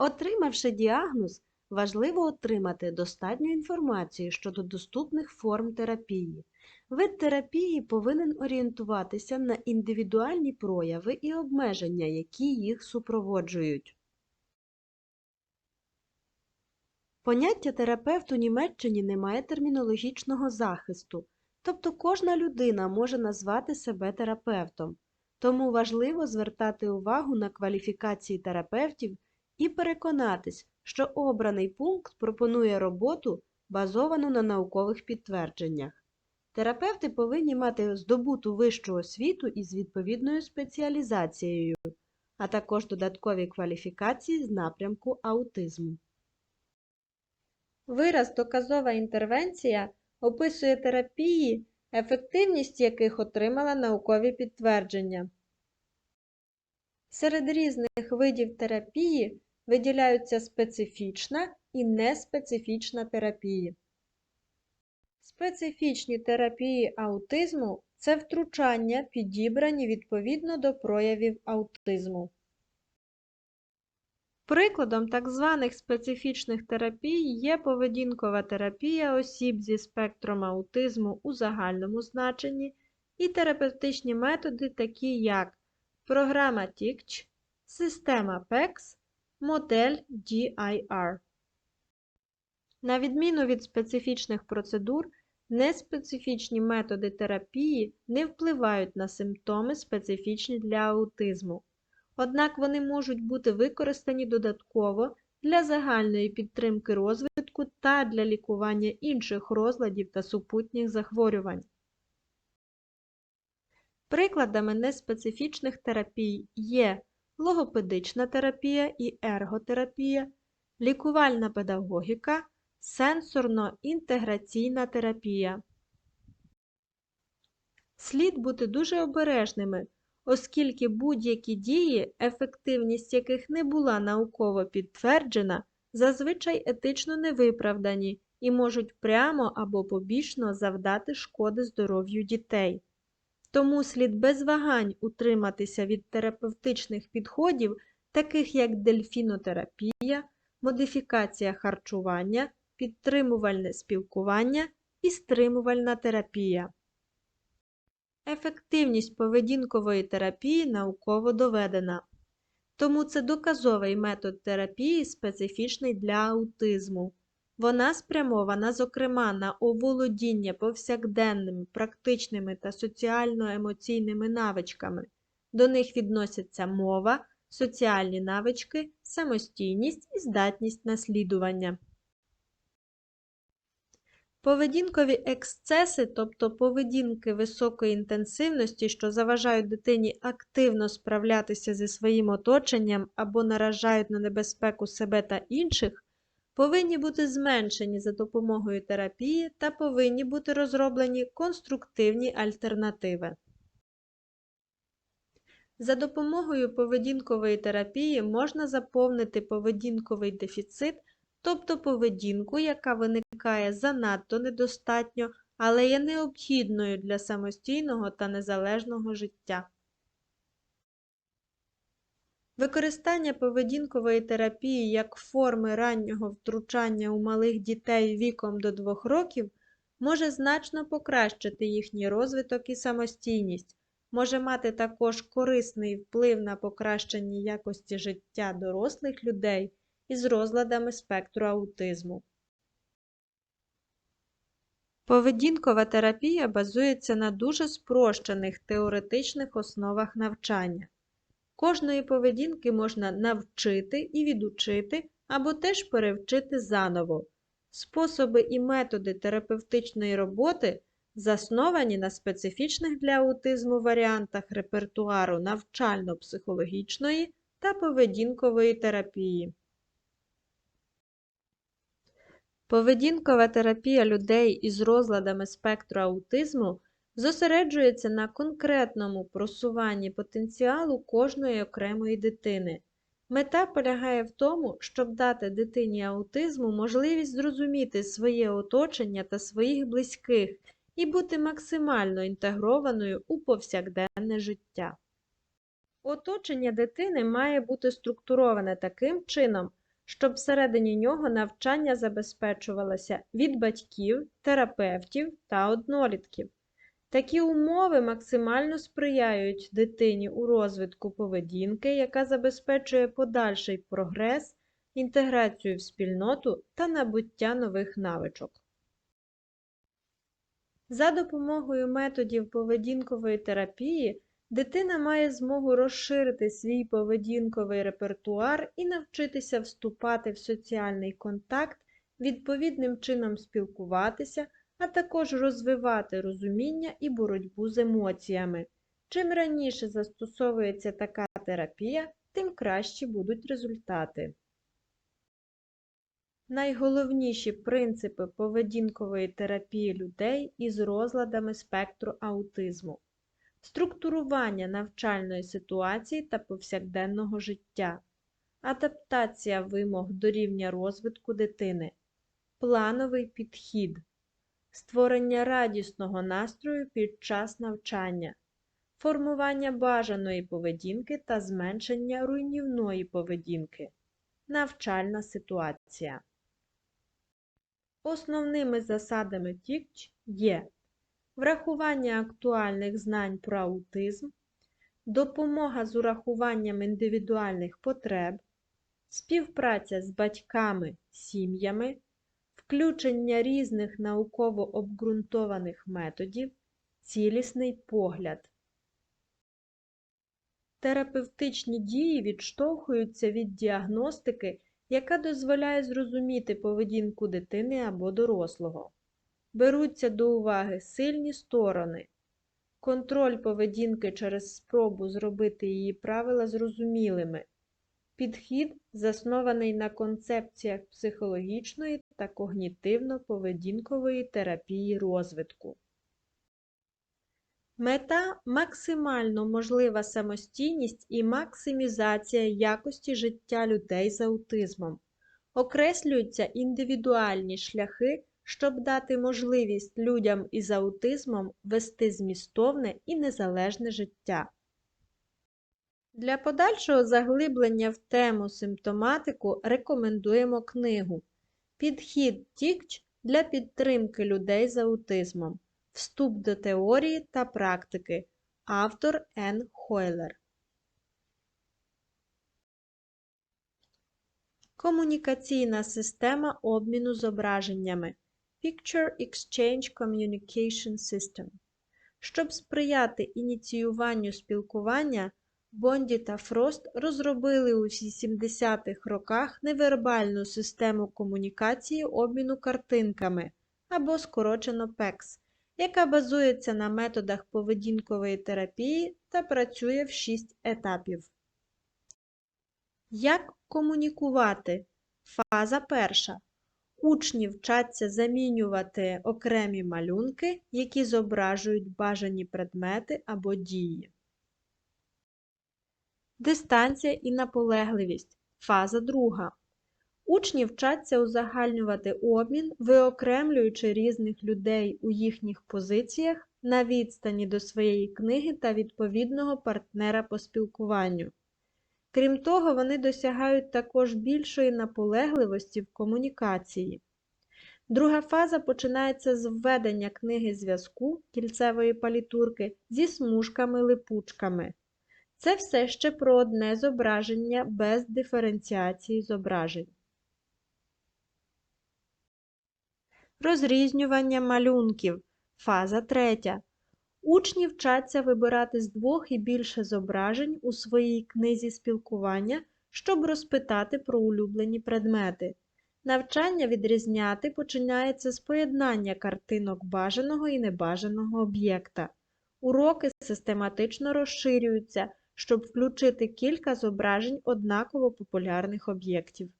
Отримавши діагноз, важливо отримати достатню інформацію щодо доступних форм терапії. Вид терапії повинен орієнтуватися на індивідуальні прояви і обмеження, які їх супроводжують. Поняття терапевт у Німеччині не має термінологічного захисту, тобто кожна людина може назвати себе терапевтом. Тому важливо звертати увагу на кваліфікації терапевтів і переконатись, що обраний пункт пропонує роботу, базовану на наукових підтвердженнях. Терапевти повинні мати здобуту вищу освіту із відповідною спеціалізацією, а також додаткові кваліфікації з напрямку аутизму. Вираз доказова інтервенція описує терапії, ефективність яких отримала наукові підтвердження. Серед різних видів терапії виділяються специфічна і неспецифічна терапії. Специфічні терапії аутизму це втручання, підібрані відповідно до проявів аутизму. Прикладом так званих специфічних терапій є поведінкова терапія осіб зі спектром аутизму у загальному значенні і терапевтичні методи, такі як програма TICC, система PECS, модель DIR. На відміну від специфічних процедур, неспецифічні методи терапії не впливають на симптоми, специфічні для аутизму. Однак вони можуть бути використані додатково для загальної підтримки розвитку та для лікування інших розладів та супутніх захворювань. Прикладами неспецифічних терапій є логопедична терапія і ерготерапія, лікувальна педагогіка, сенсорно-інтеграційна терапія. Слід бути дуже обережними, оскільки будь-які дії, ефективність яких не була науково підтверджена, зазвичай етично невиправдані і можуть прямо або побічно завдати шкоди здоров'ю дітей. Тому слід без вагань утриматися від терапевтичних підходів, таких як дельфінотерапія, модифікація харчування, підтримувальне спілкування і стримувальна терапія. Ефективність поведінкової терапії науково доведена. Тому це доказовий метод терапії, специфічний для аутизму. Вона спрямована, зокрема, на оволодіння повсякденними, практичними та соціально-емоційними навичками. До них відносяться мова, соціальні навички, самостійність і здатність наслідування. Поведінкові ексцеси, тобто поведінки високої інтенсивності, що заважають дитині активно справлятися зі своїм оточенням або наражають на небезпеку себе та інших, повинні бути зменшені за допомогою терапії та повинні бути розроблені конструктивні альтернативи. За допомогою поведінкової терапії можна заповнити поведінковий дефіцит, тобто поведінку, яка виникає занадто недостатньо, але є необхідною для самостійного та незалежного життя. Використання поведінкової терапії як форми раннього втручання у малих дітей віком до 2 років може значно покращити їхній розвиток і самостійність, може мати також корисний вплив на покращення якості життя дорослих людей із розладами спектру аутизму. Поведінкова терапія базується на дуже спрощених теоретичних основах навчання. Кожної поведінки можна навчити і відучити або теж перевчити заново. Способи і методи терапевтичної роботи засновані на специфічних для аутизму варіантах репертуару навчально-психологічної та поведінкової терапії. Поведінкова терапія людей із розладами спектру аутизму зосереджується на конкретному просуванні потенціалу кожної окремої дитини. Мета полягає в тому, щоб дати дитині аутизму можливість зрозуміти своє оточення та своїх близьких і бути максимально інтегрованою у повсякденне життя. Оточення дитини має бути структуроване таким чином, щоб всередині нього навчання забезпечувалося від батьків, терапевтів та однолітків. Такі умови максимально сприяють дитині у розвитку поведінки, яка забезпечує подальший прогрес, інтеграцію в спільноту та набуття нових навичок. За допомогою методів поведінкової терапії дитина має змогу розширити свій поведінковий репертуар і навчитися вступати в соціальний контакт, відповідним чином спілкуватися, а також розвивати розуміння і боротьбу з емоціями. Чим раніше застосовується така терапія, тим кращі будуть результати. Найголовніші принципи поведінкової терапії людей із розладами спектру аутизму, структурування навчальної ситуації та повсякденного життя, адаптація вимог до рівня розвитку дитини, плановий підхід, створення радісного настрою під час навчання, формування бажаної поведінки та зменшення руйнівної поведінки, навчальна ситуація. Основними засадами ТІКЧ є врахування актуальних знань про аутизм, допомога з урахуванням індивідуальних потреб, співпраця з батьками, сім'ями, включення різних науково обґрунтованих методів, цілісний погляд. Терапевтичні дії відштовхуються від діагностики яка дозволяє зрозуміти поведінку дитини або дорослого. Беруться до уваги сильні сторони, контроль поведінки через спробу зробити її правила зрозумілими, підхід, заснований на концепціях психологічної та когнітивно-поведінкової терапії розвитку. Мета максимально можлива самостійність і максимізація якості життя людей з аутизмом. Окреслюються індивідуальні шляхи, щоб дати можливість людям із аутизмом вести змістовне і незалежне життя. Для подальшого заглиблення в тему симптоматику рекомендуємо книгу Підхід Тікч для підтримки людей з аутизмом. Вступ до теорії та практики. Автор Н. Хойлер. Комунікаційна система обміну зображеннями. Picture Exchange Communication System. Щоб сприяти ініціюванню спілкування, Бонді та Фрост розробили у 80-х роках невербальну систему комунікації обміну картинками або скорочено PECS яка базується на методах поведінкової терапії та працює в 6 етапів. Як комунікувати? Фаза перша. Учні вчаться замінювати окремі малюнки, які зображують бажані предмети або дії. Дистанція і наполегливість. Фаза друга. Учні вчаться узагальнювати обмін, виокремлюючи різних людей у їхніх позиціях на відстані до своєї книги та відповідного партнера по спілкуванню. Крім того, вони досягають також більшої наполегливості в комунікації. Друга фаза починається з введення книги зв'язку кільцевої палітурки зі смужками-липучками. Це все ще про одне зображення без диференціації зображень. Розрізнювання малюнків. Фаза третя. Учні вчаться вибирати з двох і більше зображень у своїй книзі спілкування, щоб розпитати про улюблені предмети. Навчання відрізняти починається з поєднання картинок бажаного і небажаного об'єкта. Уроки систематично розширюються, щоб включити кілька зображень однаково популярних об'єктів.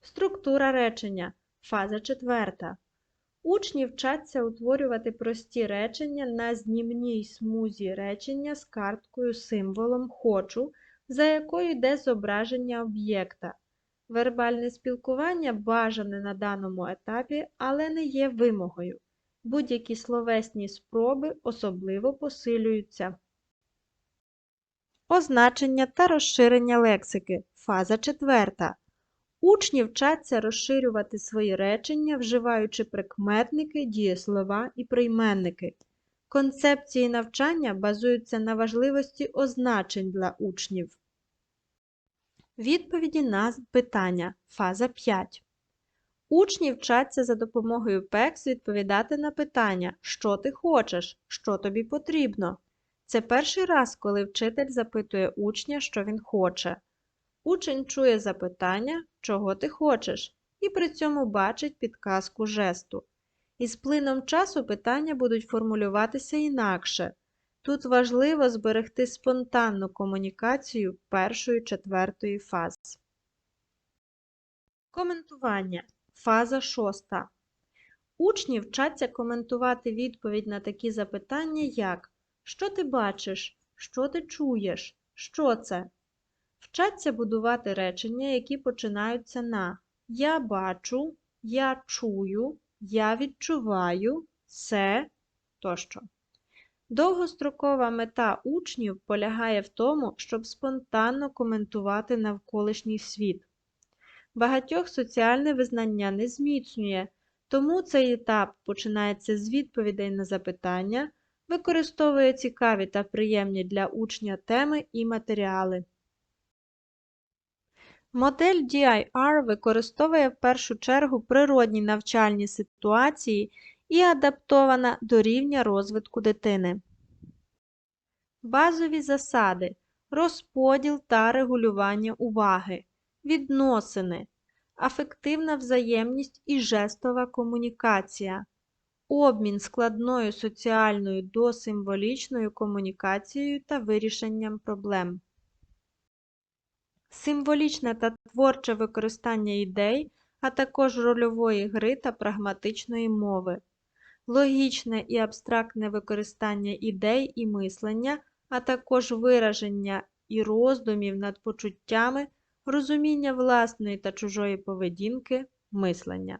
Структура речення. Фаза четверта. Учні вчаться утворювати прості речення на знімній смузі речення з карткою символом Хочу, за якою йде зображення об'єкта. Вербальне спілкування бажане на даному етапі, але не є вимогою. Будь-які словесні спроби особливо посилюються. Означення та розширення лексики. Фаза четверта. Учні вчаться розширювати свої речення, вживаючи прикметники, дієслова і прийменники. Концепції навчання базуються на важливості означень для учнів. Відповіді на питання. Фаза 5. Учні вчаться за допомогою ПЕКС відповідати на питання Що ти хочеш? Що тобі потрібно? Це перший раз, коли вчитель запитує учня, що він хоче. Учень чує запитання, чого ти хочеш, і при цьому бачить підказку жесту. Із плином часу питання будуть формулюватися інакше. Тут важливо зберегти спонтанну комунікацію першої четвертої фаз. Коментування. Фаза шоста. Учні вчаться коментувати відповідь на такі запитання, як Що ти бачиш? Що ти чуєш? Що це? Вчаться будувати речення, які починаються на Я бачу, я чую, я відчуваю, це тощо. Довгострокова мета учнів полягає в тому, щоб спонтанно коментувати навколишній світ. Багатьох соціальне визнання не зміцнює, тому цей етап починається з відповідей на запитання, використовує цікаві та приємні для учня теми і матеріали. Модель DIR використовує в першу чергу природні навчальні ситуації і адаптована до рівня розвитку дитини. Базові засади розподіл та регулювання уваги, відносини, афективна взаємність і жестова комунікація, обмін складною соціальною до символічною комунікацією та вирішенням проблем. Символічне та творче використання ідей, а також рольової гри та прагматичної мови, логічне і абстрактне використання ідей і мислення, а також вираження і роздумів над почуттями, розуміння власної та чужої поведінки, мислення.